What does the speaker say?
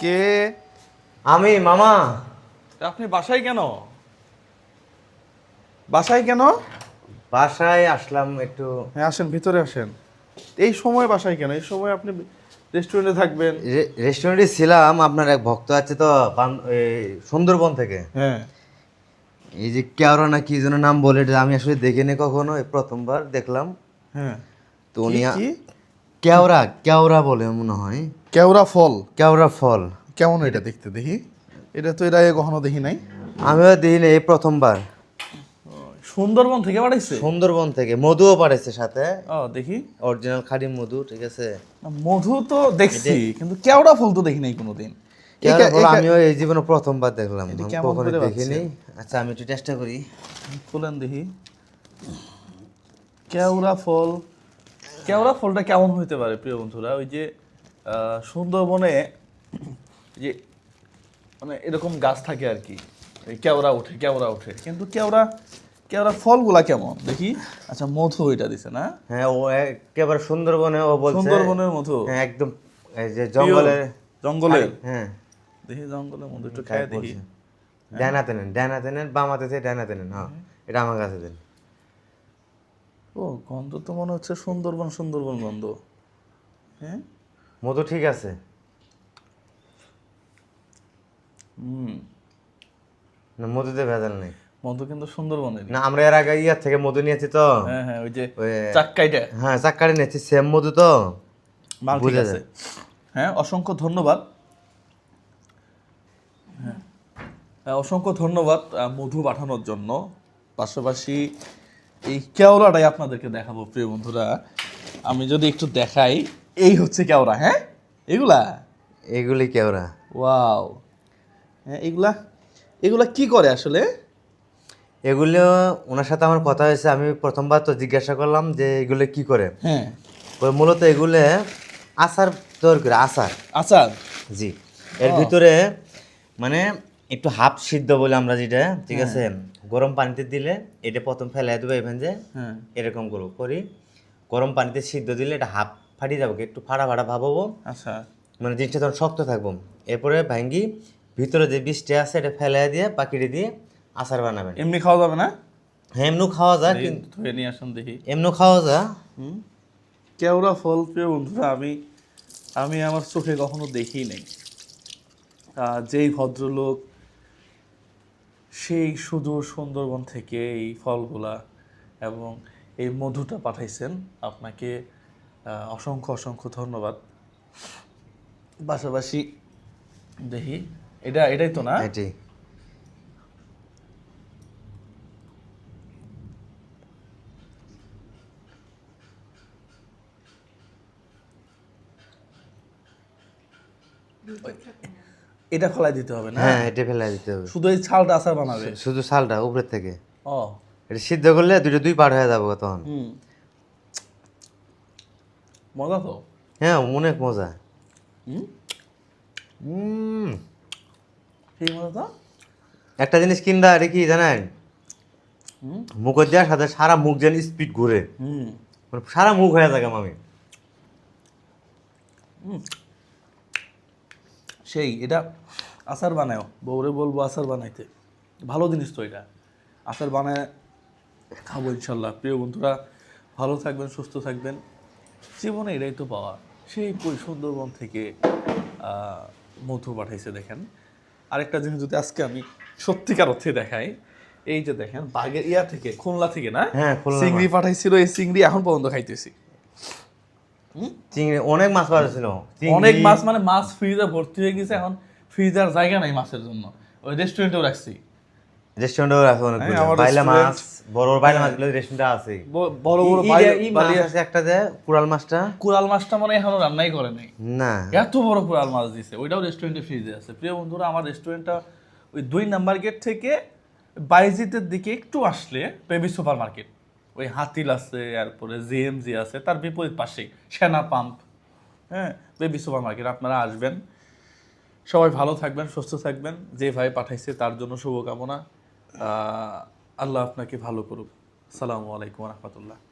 কে? আমি মামা। আপনি বাসায় কেন? বাসায় কেন? বাসায় আসলাম একটু। হ্যাঁ আসেন ভিতরে আসেন। এই সময় বাসায় কেন? এই সময় আপনি রেস্টুরেন্টে থাকবেন। রেস্টুরেন্টে ছিলাম আপনার এক ভক্ত আছে তো বান- এই সুন্দরবন থেকে। হ্যাঁ। এই যে কেওড়া না কি যেন নাম বলে আমি আসলে দেখিনি কখনো এই প্রথমবার দেখলাম। হ্যাঁ। তো উনি? কেওড়া কেওড়া বলে মনে হয়। কেওড়া ফল। কেওড়া ফল। কেমন এটা দেখতে দেখি? এটা তো এর আগে কখনো দেখি নাই। আমিও দেখিনি এই প্রথমবার। সুন্দরবন থেকে বাড়াইছে সুন্দরবন থেকে। মধুও পাঠাইছে সাথে। ও দেখি। অরিজিনাল খাঁটি মধু ঠিক আছে? মধু তো দেখছি কিন্তু কেওড়া ফল তো দেখি নাই কোনোদিন। আমিও এই জীবনে প্রথমবার দেখলাম। কখনো দেখিনি। আচ্ছা আমি একটু চেষ্টা করি। খুলেন দেখি। কেওড়া ফল। কেওড়া ফলটা কেমন হইতে পারে প্রিয় বন্ধুরা? ওই যে সুন্দরবনে যে মানে এরকম গাছ থাকে আর কি এই কেওড়া ওঠে কেওড়া ওঠে। কিন্তু কেওড়া কেওড়া ফলগুলা কেমন? দেখি। আচ্ছা মধু এটা দিছে না? হ্যাঁ ও একেবারে সুন্দরবনে ও বলছে। সুন্দরবনের মধু? হ্যাঁ একদম এই যে জঙ্গলে জঙ্গলে? হ্যাঁ। দেখি জঙ্গলের মধু একটু খাই দেখি। ডানাতে নেন ডানাতে নেন বামাতে থেকে ডানাতে নেন হ্যাঁ এটা আমার কাছে দেন। ও গন্ধ তো মনে হচ্ছে সুন্দরবন সুন্দরবন গন্ধ। হ্যাঁ? মধু ঠিক আছে? না মধুতে ভেজাল নেই। মধু কিন্তু সুন্দরবনের। না আমরা এর আগে ইয়ার থেকে মধু নিয়েছি তো। হ্যাঁ হ্যাঁ ওই যে চাক্কাইটা। হ্যাঁ নিয়েছি সেম মধু তো। মাল ঠিক আছে। হ্যাঁ অসংখ্য ধন্যবাদ। হ্যাঁ হ্যাঁ, অসংখ্য ধন্যবাদ মধু পাঠানোর জন্য। পাশাপাশি এই কেওড়াটাই আপনাদেরকে দেখাবো প্রিয় বন্ধুরা। আমি যদি একটু দেখাই। এই হচ্ছে কেওড়া হ্যাঁ? এগুলা? এগুলি কেওড়া ওয়াও। হ্যাঁ এগুলা এগুলা কি করে আসলে? এগুলো ওনার সাথে আমার কথা হয়েছে আমি প্রথমবার তো জিজ্ঞাসা করলাম যে এগুলো কি করে। হ্যাঁ। মূলত এগুলো আচার তৈরি করে আচার। আচার? জি। এর ভিতরে মানে একটু হাফ সিদ্ধ বলে আমরা যেটা ঠিক আছে? গরম পানিতে দিলে এটা প্রথম ফেলাই দেবো এখান যে হ্যাঁ। এরকম করব করি। গরম পানিতে সিদ্ধ দিলে এটা হাফ ফাটিয়ে যাব একটু ফাটা ফাটা ভাবাবো। আচ্ছা। মানে জিনিসটা তখন শক্ত থাকব। এরপরে ভাঙ্গি ভিতরে যে বীজটা আছে এটা ফেলাই দিয়ে পাকিয়ে দিয়ে আচার বানাবেন। এমনি খাওয়া যাবে না? হ্যাঁ এমনি খাওয়া যায় কিন্তু ধুয়ে নিয়ে আসুন দেখি। এমনি খাওয়া যায়। কেওড়া ফল প্রিয় বন্ধুরা আমি আমি আমার চোখে কখনো দেখি নাই। যেই ভদ্রলোক সেই সুদূর সুন্দরবন থেকে এই ফলগুলা এবং এই মধুটা পাঠাইছেন আপনাকে অসংখ্য অসংখ্য ধন্যবাদ। পাশাপাশি দেখি এটা এটাই তো না? এটি এটা ফেলাই দিতে হবে না? হ্যাঁ এটা ফেলাই দিতে হবে। শুধু এই ছালটা আচার বানাবে? শুধু শালটা উপরের থেকে। ও। এটা সিদ্ধ করলে দুটো দুই পার হয়ে যাব তখন। হুম। মজা তো? হ্যাঁ অনেক মজা। হুম? উম, সেই মজা তো? একটা জিনিস কিনবা এটা কি জানেন? মুখের দেওয়ার সাথে সারা মুখ যেন স্পিড ঘুরে। হুম। মানে সারা মুখ হয়ে থাকে মামি সেই এটা আচার বানাও বউরে বলব আচার বানাইতে। ভালো জিনিস তো এটা। আচার বানায় খাব ইনশাল্লাহ। প্রিয় বন্ধুরা ভালো থাকবেন সুস্থ থাকবেন। জীবনে এটাই তো পাওয়া। সেই সুন্দরবন থেকে মধু পাঠাইছে দেখেন। আরেকটা জিনিস যদি আজকে আমি সত্যিকার অর্থে দেখাই এই যে দেখেন বাগের ইয়া থেকে খুলনা থেকে না? হ্যাঁ, চিংড়ি পাঠাইছিল এই চিংড়ি এখন পর্যন্ত খাইতেছি। চিংড়ি অনেক মাছ পাওয়া ছিল অনেক মাছ মানে মাছ ফ্রিজে ভর্তি হয়ে গেছে এখন ফ্রিজার জায়গা নাই মাছের জন্য। ওই রেস্টুরেন্টেও রাখছি। রেস্টুরেন্টেও আছে অনেক বাইলা মাছ বড় বড় বাইলা মাছগুলো রেস্টুরেন্টে আছে। বড় বড় ই- ই- বালি- ই মাছ বালি- আছে একটা যে কুড়াল মাছটা। কুরাল মাছটা মানে এখনও রান্নাই করে নাই। না। এত বড় কুরাল মাছ দিছে। ওইটাও রেস্টুরেন্টে ফ্রিজে আছে। প্রিয় বন্ধুরা আমার রেস্টুরেন্টটা ওই দুই নাম্বার গেট থেকে বাইজিতের দিকে একটু আসলে বেবি সুপার মার্কেট ওই হাতিল আছে তারপরে জিএমজি আছে তার বিপরীত পাশেই সেনা পাম্প হ্যাঁ বেবি সুপার মার্কেট আপনারা আসবেন। সবাই ভালো থাকবেন সুস্থ থাকবেন। যে ভাই পাঠাইছে তার জন্য শুভকামনা। আল্লাহ আপনাকে ভালো করুক। সালামু আলাইকুম রহমতুল্লাহ।